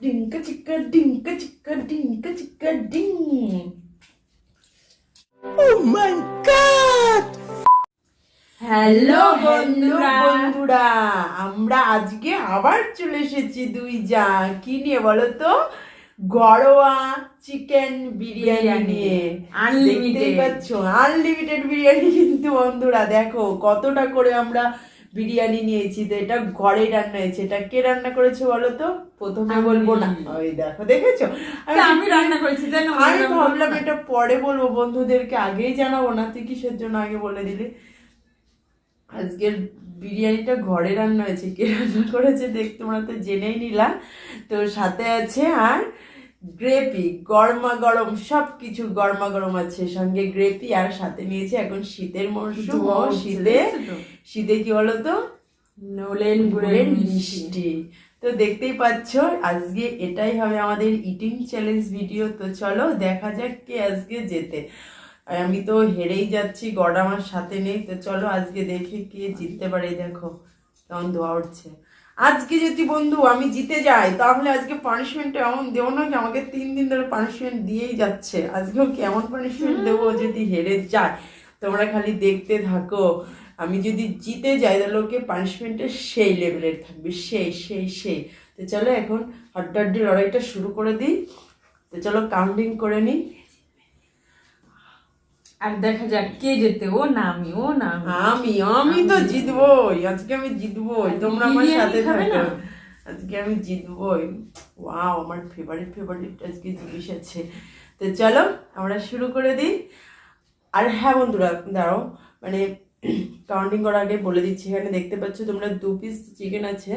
ডিঙ্কা চিক্কা ডিঙ্কা চিক্কা ডিঙ্কা চিক্কা ডিং হ্যালো বন্ধুরা। বন্ধুরা আমরা আজকে আবার চলে এসেছি দুই যা কি নিয়ে বলো তো গড়োয়া চিকেন বিরিয়ানি। নিয়ে Unlimited। পাচ্ছ আনলিমিটেড বিরিয়ানি কিন্তু বন্ধুরা দেখো কতটা করে আমরা বিরিয়ানি নিয়েছি তো এটা ঘরে রান্না হয়েছে। এটা কে রান্না করেছে বলো তো? প্রথমে বলব না। ওই দেখো দেখেছ? আমি রান্না করেছি আমি ভাবলাম এটা পরে বলব বন্ধুদেরকে আগেই জানাব না তুই কিসের জন্য আগে বলে দিলি? আজকের বিরিয়ানিটা ঘরে রান্না হয়েছে কে রান্না করেছে দেখ তোমরা তো জেনেই নিলাম। তো সাথে আছে আর গ্রেপি গরমা গরম সব কিছু গরমা গরম আছে। সঙ্গে গ্রেপি আর সাথে নিয়েছে এখন শীতের মরশুম। ও শীতে শীতে কি বলো তো? নলেন গুড়ের মিষ্টি। তো দেখতেই পাচ্ছ আজকে এটাই হবে আমাদের ইটিং চ্যালেঞ্জ ভিডিও তো চলো দেখা যাক কে আজকে যেতে আমি তো হেরেই যাচ্ছি গড় আমার সাথে নেই। তো চলো আজকে দেখি কে জিততে পারে দেখো। তখন ধোয়া উঠছে। আজকে যদি বন্ধু আমি জিতে যাই তাহলে আজকে পানিশমেন্ট এমন দেবো না কি আমাকে তিন দিন ধরে পানিশমেন্ট দিয়েই যাচ্ছে। আজকেও কেমন পানিশমেন্ট দেবো যদি হেরে যায় তোমরা খালি দেখতে থাকো। আমি যদি জিতে যাই তাহলে ওকে পানিশমেন্টের সেই লেভেলের থাকবে সেই সেই সেই। তো চলো এখন হাড্ডাড্ডি লড়াইটা শুরু করে দিই। তো চলো কাউন্টিং করে নিই। আর দেখা যাক কে যেতে ও না আমি ও না আমি। আমি তো জিতবই আজকে আমি জিতবই তোমরা আমার সাথে থাকো? আজকে আমি জিতবই। ওয়াও আমার ফেভারিট ফেভারিট আজকে জিনিস আছে। তো চলো আমরা শুরু করে দিই। আর হ্যাঁ বন্ধুরা দাঁড়াও মানে কাউন্টিং করার আগে বলে দিচ্ছি এখানে দেখতে পাচ্ছ তোমরা দু পিস চিকেন আছে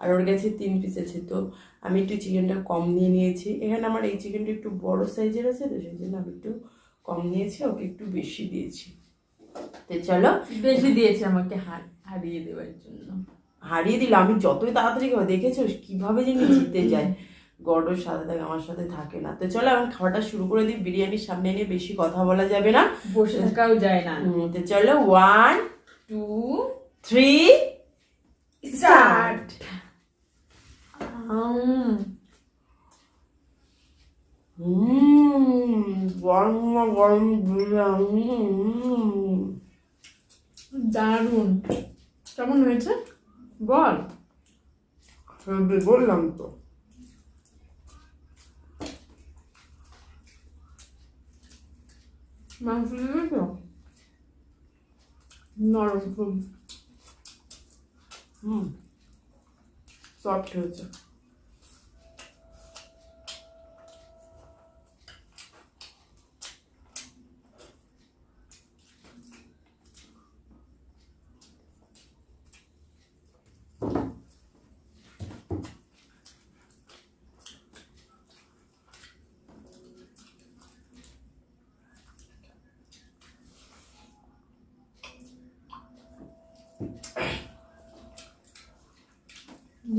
আর ওর কাছে তিন পিস আছে। তো আমি একটু চিকেনটা কম নিয়ে নিয়েছি। এখানে আমার এই চিকেনটা একটু বড় সাইজের আছে তো সেই জন্য আমি একটু কম নিয়েছি ওকে একটু বেশি দিয়েছি। তো চলো। বেশি দিয়েছে আমাকে হার হারিয়ে দেওয়ার জন্য। হারিয়ে দিল আমি যতই তাড়াতাড়ি খাব দেখেছ কীভাবে যিনি জিতে যায় গডর সাথে থাকে আমার সাথে থাকে না। তো চলো এখন খাওয়াটা শুরু করে দিই বিরিয়ানির সামনে নিয়ে বেশি কথা বলা যাবে না। বসে থাকাও যায় না। তো চলো ওয়ান টু থ্রি স্টার্ট গরম গরম বিরিয়ানি কেমন হয়েছে? বল। বললাম তো। মাংস নরম খুব। হুম সফট হয়েছে।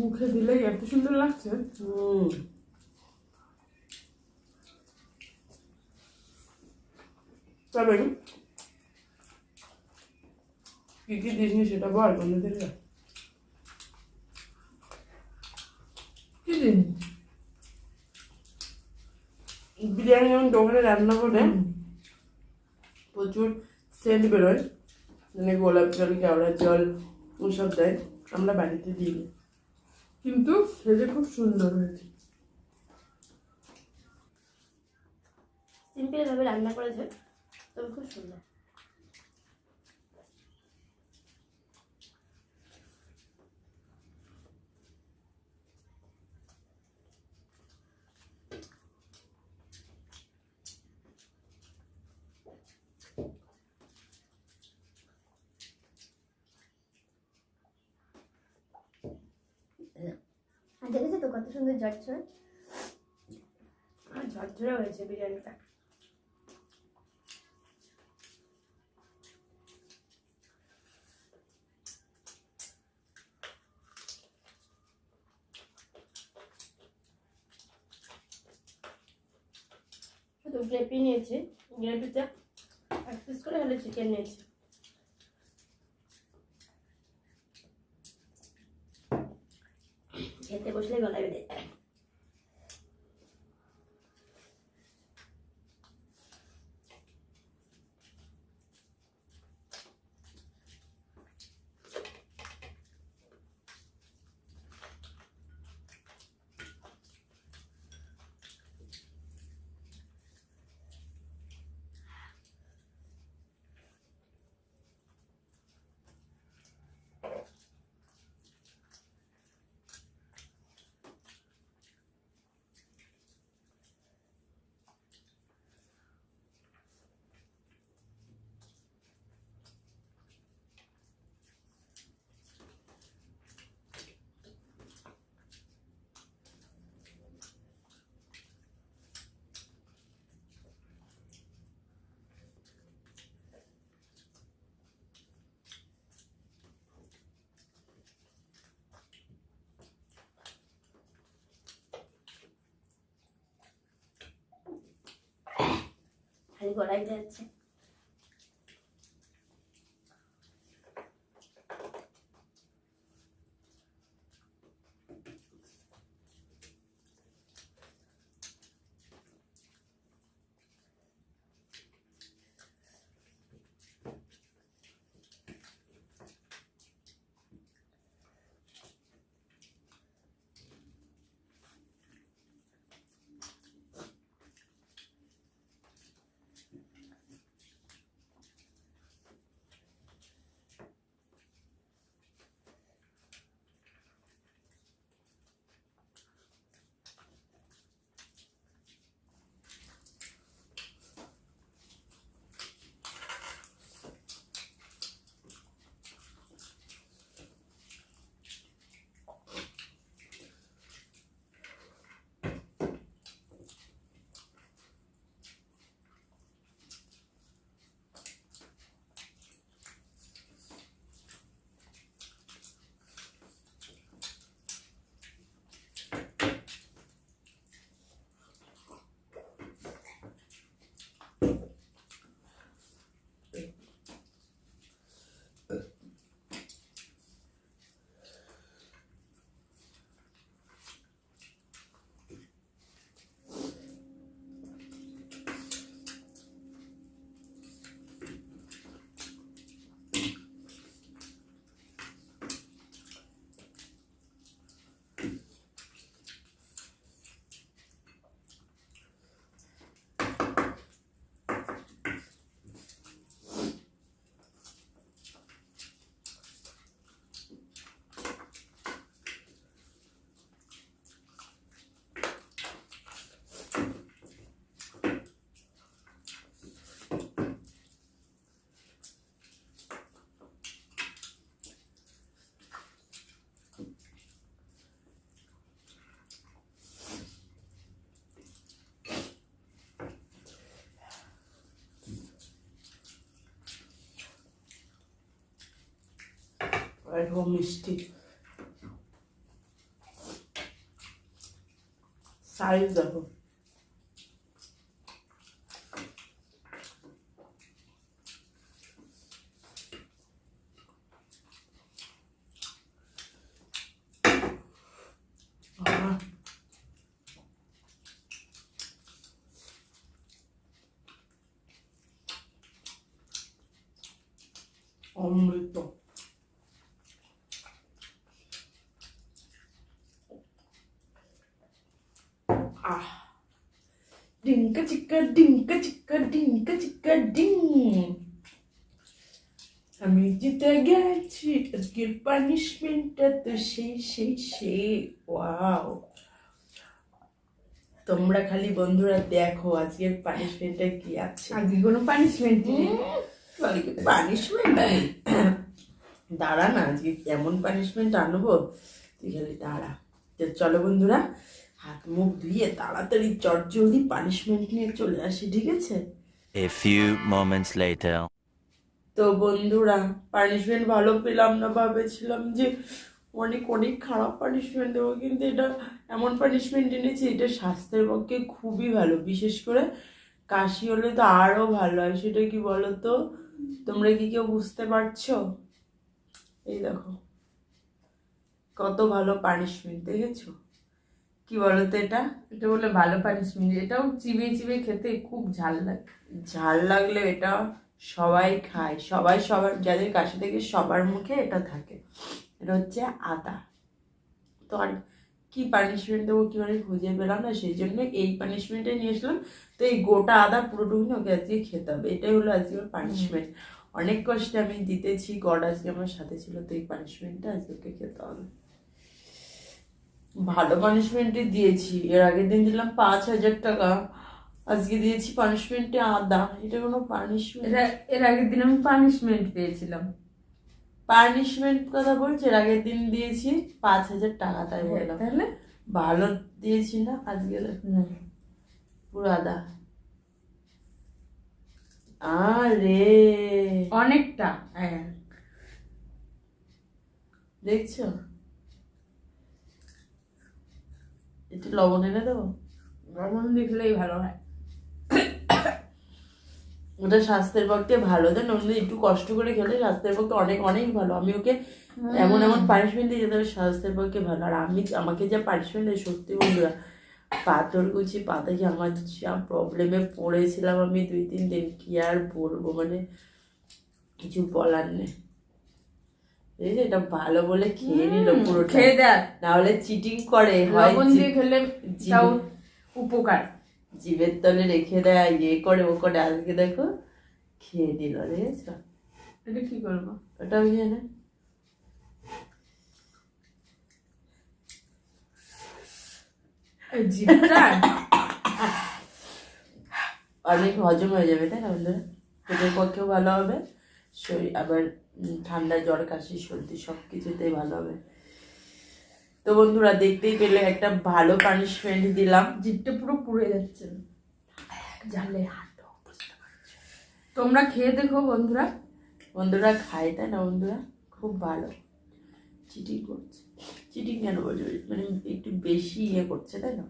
মুখে দিলেই এত সুন্দর লাগছে। হুম। তবে কি কি দিসনি সেটা বল কি দিন বিরিয়ানি যেমন দোকানে রান্না করে প্রচুর সেন্ট বেরোয়। মানে গোলাপ জল কেওড়া জল ওসব দেয়। আমরা বাড়িতে দিই। কিন্তু খেতে খুব সুন্দর হয়েছে। সিম্পল ভাবে রান্না করেছে তবে খুব সুন্দর আর দেখেছ তো কত সুন্দর ঝরঝরে আর ঝরঝরে হয়েছে বিরিয়ানিটা শুধু গ্রেপি নিয়েছি গ্রেপিতে এক পিস করে হলে চিকেন নিয়েছি খেতে বসলে গলায় বেঁধে যায় খালি গড়াই যাচ্ছে একদম মিষ্টি সাইজ দেখো আহ। ডিঙ্কা চিক্কা ডিঙ্কা চিক্কা ডিঙ্কা চিক্কা ডিং আমি জিতে গেছি আজকের পানিশমেন্টটা তো সেই সেই সেই ওয়াও তোমরা খালি বন্ধুরা দেখো আজকের পানিশমেন্টটা কি আছে আজকে কোনো পানিশমেন্ট নেই পানিশমেন্ট দাঁড়া না আজকে কেমন পানিশমেন্ট আনব তুই খালি দাঁড়া তো চলো বন্ধুরা হাত মুখ ধুয়ে তাড়াতাড়ি চট জলদি পানিশমেন্ট নিয়ে চলে আসি ঠিক আছে? A few moments later. তো বন্ধুরা পানিশমেন্ট ভালো পেলাম না ভেবেছিলাম যে অনেক অনেক খারাপ পানিশমেন্ট দেবো কিন্তু এটা এমন পানিশমেন্ট এনেছি এটা স্বাস্থ্যের পক্ষে খুবই ভালো। বিশেষ করে কাশি হলে তো আরও ভালো হয় সেটা কি বলো তো তোমরা কি কেউ বুঝতে পারছ? এই দেখো কত ভালো পানিশমেন্ট দেখেছ? কি বলতো এটা? এটা বলে ভালো পানিশমেন্ট এটাও চিবিয়ে চিবিয়ে খেতে খুব ঝাল লাগে ঝাল লাগলে এটা সবাই খায়। সবাই সবার যাদের কাছে থেকে সবার মুখে এটা থাকে। এটা হচ্ছে আদা তো আর কি পানিশমেন্ট দেবো কি মানে খুঁজে পেলাম না সেই জন্য এই পানিশমেন্টে নিয়ে আসলাম তো এই গোটা আদা পুরোটুকুনি ওকে আজকে খেতে হবে। এটাই হলো আজকে ওর পানিশমেন্ট অনেক কষ্টে আমি দিতেছি গড আজকে আমার সাথে ছিল তো এই পানিশমেন্টটা আজকে ওকে খেতে হবে। ভালো পানিশমেন্টই দিয়েছি। এর আগের দিন দিলাম পাঁচ হাজার টাকা আজকে দিয়েছি পানিশমেন্টে আদা। এটা কোনো পানিশমেন্ট এর আগের দিন আমি পানিশমেন্ট পেয়েছিলাম। পানিশমেন্ট কথা বলছি এর আগের দিন দিয়েছি পাঁচ হাজার টাকা তাই বললাম। তাহলে? ভালো দিয়েছি না আজকে। পুরো আদা। আরে! অনেকটা হ্যাঁ দেখছ একটু লবণ এনে দেবো? লবণ দেখলেই ভালো হয়। ওটা স্বাস্থ্যের পক্ষে ভালো। দেন ওগুলো একটু কষ্ট করে খেলে স্বাস্থ্যের পক্ষে অনেক অনেক ভালো। আমি ওকে এমন এমন পানিশমেন্ট দিয়ে যেতে স্বাস্থ্যের পক্ষে ভালো। আর আমি আমাকে যা পানিশমেন্ট দেয় সত্যি বন্ধুরা পাথর কুচি পাতা কি আমার যা প্রবলেমে পড়েছিলাম আমি দুই তিন দিন কি আর বলব? মানে কিছু বলার নেই। এই যে এটা ভালো বলে খেয়ে নিল পুরোটা। খেয়ে দেখ। না হলে চিটিং করে লবণ দিয়ে খেলে তাও উপকার। জিভের তলে রেখে দেয় ইয়ে করে ও করে আজকে দেখো খেয়ে নিল দেখেছ? এটা কি করব? ওটা ওই না। অনেক হজম হয়ে যাবে তাই না বন্ধুরা? পেটের পক্ষেও ভালো হবে শরীর আবার ঠান্ডা জ্বর কাশি সর্দি সব কিছুতেই ভালো হবে। তো বন্ধুরা দেখতেই পেলে একটা ভালো পানিশমেন্ট দিলাম জিভটা পুরো পুড়ে যাচ্ছে। জালে হাঁটো তোমরা খেয়ে দেখো বন্ধুরা। বন্ধুরা খায় তাই না বন্ধুরা খুব ভালো। চিটিং করছে। চিটিং কেন বলছে? মানে একটু বেশি ইয়ে করছে তাই না?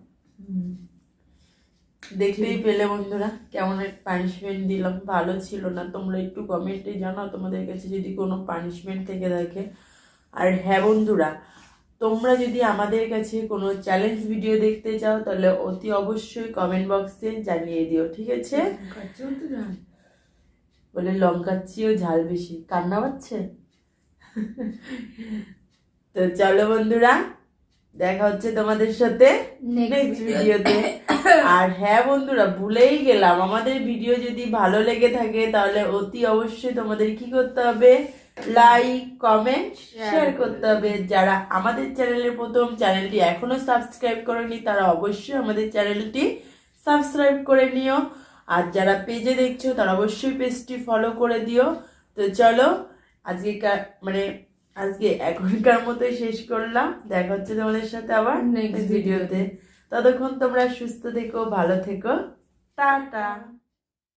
দেখতেই পেলে বন্ধুরা কেমন পানিশমেন্ট দিলাম ভালো ছিল না। তোমরা একটু কমেন্টে জানাও তোমাদের কাছে যদি কোনো পানিশমেন্ট থেকে থাকে। আর হ্যাঁ বন্ধুরা তোমরা যদি আমাদের কাছে কোনো চ্যালেঞ্জ ভিডিও দেখতে চাও তাহলে অতি অবশ্যই কমেন্ট বক্সে জানিয়ে দিও ঠিক আছে? বলে লঙ্কার চেয়েও ঝাল বেশি। কান্না পাচ্ছে? তো চলো বন্ধুরা দেখা হচ্ছে তোমাদের সাথে নেক্সট ভিডিওতে আর হ্যাঁ বন্ধুরা ভুলেই গেলাম। আমাদের ভিডিও যদি ভালো লেগে থাকে তাহলে অতি অবশ্যই তোমাদের কি করতে হবে? লাইক কমেন্ট শেয়ার করতে হবে। যারা আমাদের চ্যানেলের প্রথম চ্যানেলটি এখনও সাবস্ক্রাইব করেনি তারা অবশ্যই আমাদের চ্যানেলটি সাবস্ক্রাইব করে নিও। আর যারা পেজে দেখছ তারা অবশ্যই পেজটি ফলো করে দিও। তো চলো আজকে মানে আজকে এখনকার মতোই শেষ করলাম। দেখা হচ্ছে তোমাদের সাথে আবার নেক্সট ভিডিওতে ততক্ষণ তোমরা সুস্থ থেকো ভালো থেকো। টাটা।